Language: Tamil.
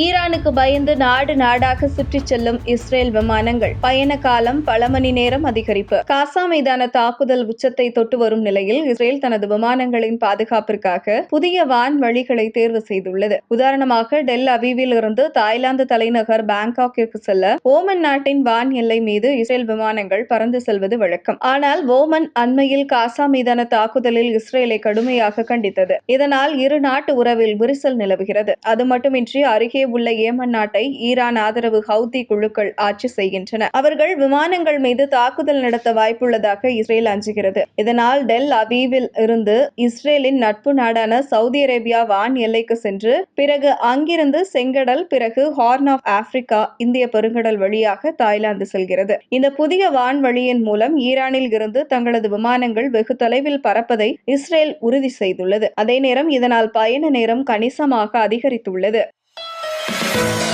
ஈரானுக்கு பயந்து நாடு நாடாக சுற்றிச் செல்லும் இஸ்ரேல் விமானங்கள் பயண காலம் பல மணி நேரம் அதிகரிப்பு. காசா மீதான தாக்குதல் உச்சத்தை தொட்டு வரும் நிலையில் இஸ்ரேல் தனது விமானங்களின் பாதுகாப்பிற்காக புதிய வான் வழிகளை தேர்வு செய்துள்ளது. உதாரணமாக டெல் அவீவில் இருந்து தாய்லாந்து தலைநகர் பாங்காக்கிற்கு செல்ல ஓமன் நாட்டின் வான் எல்லை மீது இஸ்ரேல் விமானங்கள் பறந்து செல்வது வழக்கம். ஆனால் ஓமன் அண்மையில் காசா மீதான தாக்குதலில் இஸ்ரேலை கடுமையாக கண்டித்தது. இதனால் இரு நாட்டு உறவில் விரிசல் நிலவுகிறது. அது மட்டுமின்றி அருகே உள்ள ஏமன் நாட்டை ஈரான் ஆதரவு ஹவுதி குழுக்கள் ஆட்சி செய்கின்றன. அவர்கள் விமானங்கள் மீது தாக்குதல் நடத்த வாய்ப்புள்ளதாக இஸ்ரேல் அஞ்சுகிறது. இதனால் டெல் அவீவில் இருந்து இஸ்ரேலின் நட்பு நாடான சவுதி அரேபியா வான் எல்லைக்கு சென்று பிறகு அங்கிருந்து செங்கடல் பிறகு ஹார்ன் ஆஃப் ஆப்பிரிக்கா இந்திய பெருங்கடல் வழியாக தாய்லாந்து செல்கிறது. இந்த புதிய வான் வழியின் மூலம் ஈரானில் இருந்து தங்களது விமானங்கள் வெகு தொலைவில் பறப்பதை இஸ்ரேல் உறுதி செய்துள்ளது. அதே நேரம் இதனால் பயண நேரம் கணிசமாக அதிகரித்துள்ளது. Thank you.